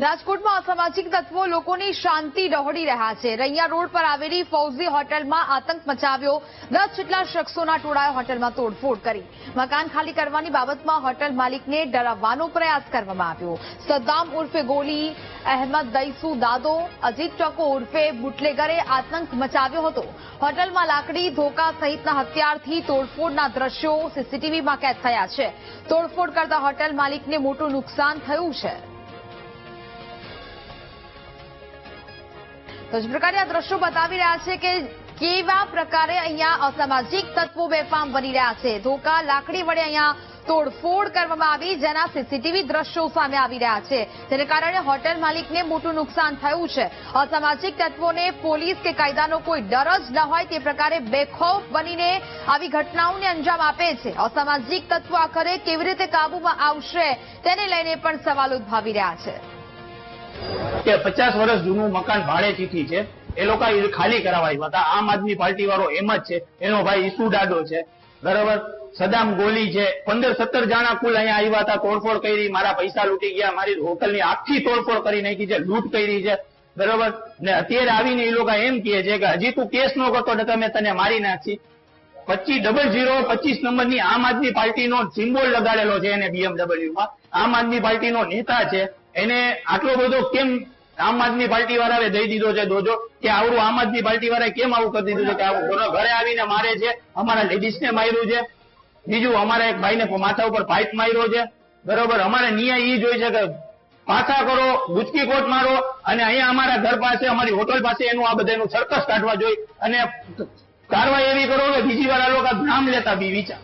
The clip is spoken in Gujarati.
રાજકોટમાં અસામાજિક તત્વો લોકોની શાંતિ ડહોળી રહ્યા છે. રૈયા રોડ પર આવેલી ફૌજી હોટલમાં આતંક મચાવ્યો. દસ જેટલા શખ્સોના ટોળાએ હોટલમાં તોડફોડ કરી. મકાન ખાલી કરવાની બાબતમાં હોટલ માલિકને ડરાવવાનો પ્રયાસ કરવામાં આવ્યો. સદ્દામ ઉર્ફે ગોલી, અહેમદ દઈસુ દાદો, અજીત ટકો ઉર્ફે બુટલેગરે આતંક મચાવ્યો હતો. હોટલમાં લાકડી, ધોકા સહિતના હથિયારથી તોડફોડના દ્રશ્યો સીસીટીવીમાં કેદ થયા છે. તોડફોડ કરતા હોટલ માલિકને મોટું નુકસાન થયું છે. તો જ પ્રકારે આ દ્રશ્યો બતાવી રહ્યા છે કે કેવા પ્રકારે અહીંયા અસામાજિક તત્વો બેફામ બની રહ્યા છે. ધોકા, લાકડી વડે અહીંયા તોડફોડ કરવામાં આવી, જેના સીસીટીવી દ્રશ્યો સામે આવી રહ્યા છે. જેને કારણે હોટેલ માલિકને મોટું નુકસાન થયું છે. અસામાજિક તત્વોને પોલીસ કે કાયદાનો કોઈ ડર જ ન હોય તે પ્રકારે બેખોફ બનીને આવી ઘટનાઓને અંજામ આપે છે. અસામાજિક તત્વો આખરે કેવી રીતે કાબૂમાં આવશે તેને લઈને પણ સવાલ ઉદભાવી રહ્યા છે. કે પચાસ વર્ષ જૂનું મકાન ભાડે ચીઠી છે, એ લોકો ખાલી કરાવવા આવ્યા હતા. આમ આદમી પાર્ટી વાળો એમ જ છે. એનો ભાઈ ઈસુ ડાડો છે. બરાબર? સદામ ગોલી છે. પંદર સત્તર જણા કુલ અહીંયા આવ્યા હતા, તોડફોડ કરી, મારા પૈસા લૂંટી ગયા, મારી હોટલની આખી તોડફોડ કરી નાખી છે, લૂંટ કરી છે. બરાબર? ને અત્યારે આવીને એ લોકો એમ કહે છે કે હજી તું કેસ નો કરતો ને તમે તને મારી નાખી. પચીસ ડબલ ઝીરો પચીસ નંબરની આમ આદમી પાર્ટીનો સિમ્બોલ લગાડેલો છે એને BMW માં. આમ આદમી પાર્ટીનો નેતા છે. એને આટલો બધો કેમ આમ આદમી પાર્ટી વાળાએ દઈ દીધો છે દોજો કે આવડું આમ આદમી પાર્ટી વાળાએ કેમ આવું કરી દીધું છે કે આવું ઘરે- આવીને મારે છે, અમારા લેડીઝને માર્યું છે. બીજું, અમારા એક ભાઈને માથા ઉપર પાઇપ માર્યો છે. બરોબર, અમારે ન્યાય એ જોઈ છે કે પાછા કરો, ગુચકી કોટ મારો અને અહીંયા અમારા ઘર પાસે, અમારી હોટલ પાસે એનું આ બધાનું સરકસ કાઢવા જોઈએ અને કારવાઈ એવી કરો કે બીજી વાર આ લોકો નામ લેતા બી વિચાર.